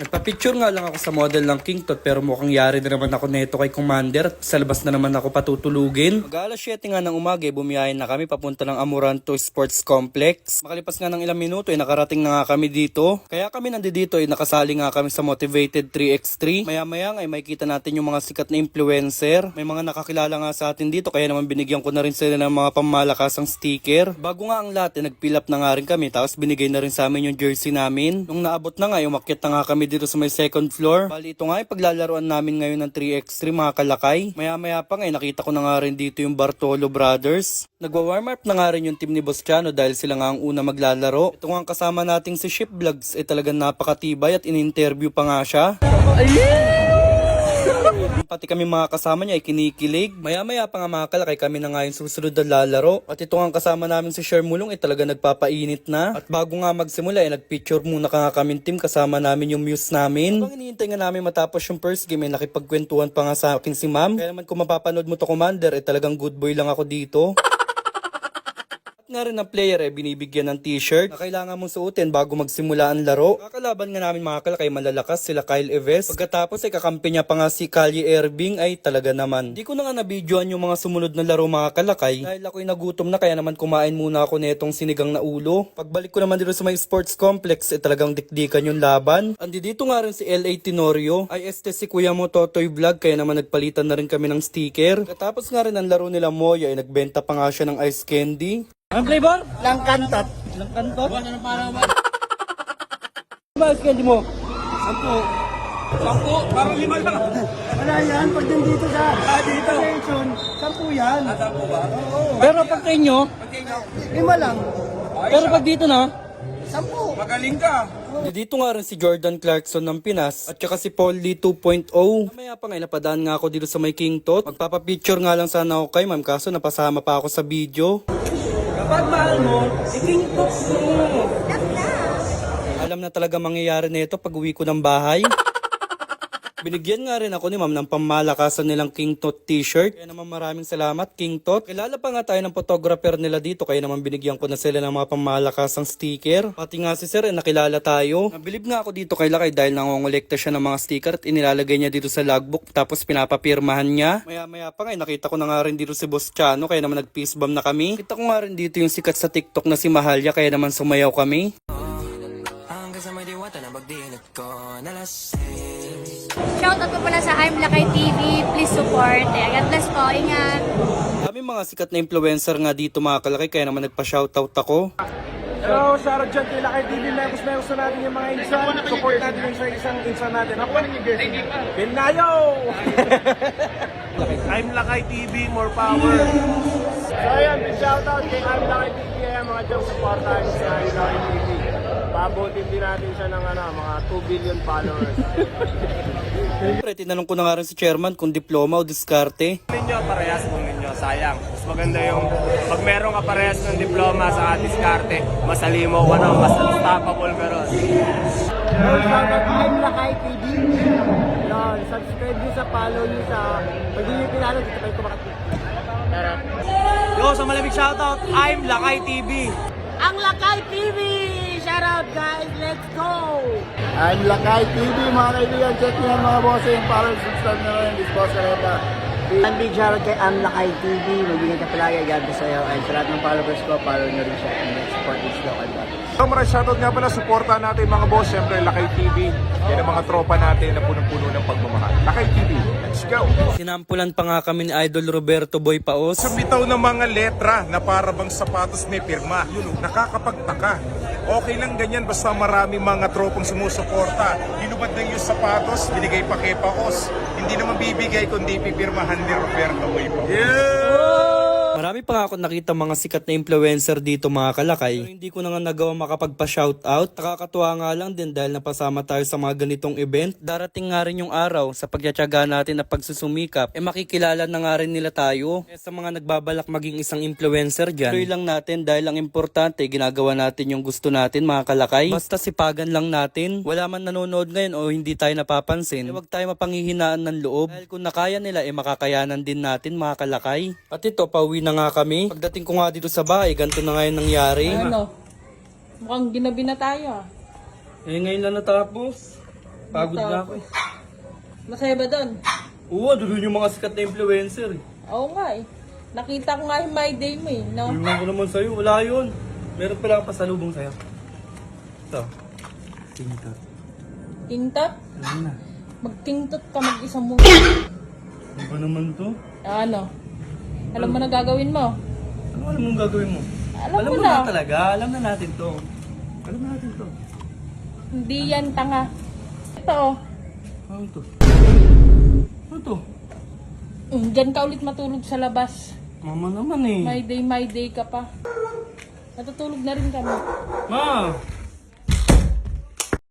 Nagpa-picture nga lang ako sa model ng King Tut pero mukhang yari na naman ako neto kay Commander at sa labas na naman ako patutulugin. Mag alas 7 nga ng umaga eh, bumiyahin na kami papunta ng Amoranto Sports Complex. Makalipas nga ng ilang minuto ay nakarating na nga kami dito. Kaya kami nandito ay nakasali nga kami sa Motivated 3x3. Maya maya nga ay makikita natin yung mga sikat na influencer. May mga nakakilala nga sa atin dito kaya naman binigyan ko na rin sila ng mga pamalakasang sticker. Bago nga ang lahat eh, nag-fill up na nga rin kami tapos binigay na rin sa amin yung jersey namin. Nung naabot na nga, umakyat na nga kami dito sa may second floor. Bali ito nga ay paglalaroan namin ngayon ng 3x3 mga kalakay. Maya maya pa nga eh, nakita ko na nga rin dito yung Bartolo Brothers. Nagwa-warm up na nga rin yung team ni Boss dahil sila nga ang una maglalaro. Ito nga ang kasama nating si Ship Vlogs ay talagang napakatibay at in-interview pa nga siya. Pati kami mga kasama niya ay kinikilig. Maya-maya pa nga mga kalakay kami na nga yung susunod na lalaro. At ito nga kasama namin si Sher Mulong ay talaga nagpapainit na. At bago nga magsimula ay nagpicture muna ka nga kami team kasama namin yung muse namin. Habang iniintay nga namin matapos yung first game ay nakipagkwentuhan pa nga sa akin si ma'am. Kaya naman kung mapapanood mo to commander ay talagang good boy lang ako dito. Nga rin ng player eh, binibigyan ng t-shirt na kailangan mong suotin bago magsimula ang laro. Kakalaban nga namin mga kalakay malalakas sila Kyle Eves. Pagkatapos ay kakampi niya pa nga si Kali Erbing ay talaga naman. Di ko na nga nabidyoan yung mga sumunod na laro mga kalakay dahil ako'y nagutom na kaya naman kumain muna ako netong sinigang na ulo. Pagbalik ko naman dito sa may sports complex ay talagang dikdikan yung laban. Andi dito nga rin si LA Tenorio. Ay este si Kuya mo Totoy Vlog kaya naman nagpalitan na rin kami ng sticker. Katapos nga rin ang laro nila Moya ay nagbenta pa nga siya ng ice candy. Ang flavor? Lang kantot. Ilang kanto? Wala na para ba? Ba, candy mo? Sampo. Sampo? Parang lima lang. Wala yan. Pag nandito sa ah, dito. station, sampu yan. Ah, sampu ba? Oo. Pero pag sa inyo, Lima lang. pero pag dito na, Sampu. Dito nga rin si Jordan Clarkson ng Pinas at saka si Paul Lee 2.0. Mamaya pa nga napadaan nga ako dito sa may King Tot. Magpapapicture nga lang sana ako kay ma'am kaso napasama pa ako sa video. Kapag mahal mo, i-King Tot mo. Alam na talaga mangyayari nito pag uwi ko ng bahay. Binigyan nga rin ako ni ma'am ng pamalakasan nilang King Tot t-shirt. Kaya naman maraming salamat King Tot. Kilala pa nga tayo ng photographer nila dito kaya naman binigyan ko na sila ng mga pamalakasang sticker. Pati nga si sir eh, nakilala tayo. Nabilib nga ako dito kay Lakay dahil nangongolekta siya ng mga sticker at inilalagay niya dito sa logbook tapos pinapapirmahan niya. Maya maya pa nga eh, nakita ko na nga rin dito si Boss Chano kaya naman nag-peace bomb na kami. Kita ko nga rin dito yung sikat sa TikTok na si Mahalya kaya naman sumayaw kami. Hanggang sa may diwata na pagdilat ko nalasing Shoutout ko pala sa I'm Lakay TV. Please support. Eh, God bless po. Ingat. Kami mga sikat na influencer nga dito mga kalaki kaya naman nagpa-shoutout ako. Hello, shoutout dyan kay Lakay TV. Members na natin yung mga insan. Support natin yung isang, isang insan natin. Ako pa yung guest. Pinayo! I'm Lakay TV, more power. So ayan, big shoutout kay I'm Lakay TV. Ayan, mga dyan, supportahan sa I'm Lakay TV. Pabutin din natin siya ng ano, mga 2 billion followers. Siyempre, tinanong ko na nga rin si chairman kung diploma o diskarte. ninyo, parehas mo ninyo, sayang. Mas maganda yung pag meron ka parehas ng diploma sa diskarte, mas alimo ka na, mas unstoppable ka ron. Lakay. Yun, subscribe nyo sa follow nyo sa pag hindi nyo pinalo dito kayo kumakatid. Tara. Yo, sa malamig shoutout, I'm Lakay TV. Ang Lakay TV! Shout out guys! Let's go! I'm Lakay TV mga kaibigan. Check nyo yan mga bossing para subscribe na rin. This boss Kareta. Ang big shout out kay Am Lakay TV. Mag-ingat ka palagi. God bless sa'yo. And sa lahat ng followers ko, follow nyo rin siya. And let's support this local dog. So maraming shoutout nga pala, suportahan natin mga boss, syempre Lakay TV. Yan ang mga tropa natin na punong-puno ng pagmamahal. Lakay TV, let's go! Sinampulan pa nga kami ni Idol Roberto Boy Paos. Sa bitaw ng mga letra na para bang sapatos may pirma, yun, nakakapagtaka. Okay lang ganyan basta marami mga tropang sumusuporta. Hinubad na yung sapatos, binigay pa kay Paos. Hindi naman bibigay kundi pipirmahan ni Roberto Boy Paos. Marami pa nga ako nakita mga sikat na influencer dito mga kalakay. Pero hindi ko na nga nagawa makapagpa-shoutout. Nakakatuwa nga lang din dahil napasama tayo sa mga ganitong event. Darating nga rin yung araw sa pagtsatsaga natin na pagsusumikap. Eh makikilala na nga rin nila tayo. Eh sa mga nagbabalak maging isang influencer dyan. Tuloy lang natin dahil ang importante ginagawa natin yung gusto natin mga kalakay. Basta sipagan lang natin. Wala man nanonood ngayon o hindi tayo napapansin. Eh, huwag tayo mapanghihinaan ng loob. Dahil kung nakaya nila eh makakayanan din natin mga kalakay. At ito pauwi na nga kami. Pagdating ko nga dito sa bahay, ganito na ngayon nangyari. Ano? Mukhang ginabi na tayo. ah. Eh ngayon lang natapos. Pagod na ako eh. Masaya ba doon? Oo, doon yung mga sikat na influencer eh. Oo nga eh. Nakita ko nga yung my day mo eh, no? Iwan ko naman sa'yo, wala yun. Meron pala akong pasalubong sa'yo. Ito. Tingkat. Tingtot? Ano na? Magtingtot ka mag-isa mo. Ano ba naman to? ano? Alam mo na gagawin mo? Ano alam mong gagawin mo? Alam mo mo na. na talaga, alam na natin to. Alam na natin to. Hindi yan tanga. Ito oh. Ano to? Ano to? Mm, Diyan ka ulit matulog sa labas. Mama naman eh. My day, my day ka pa. Natutulog na rin kami. Ma!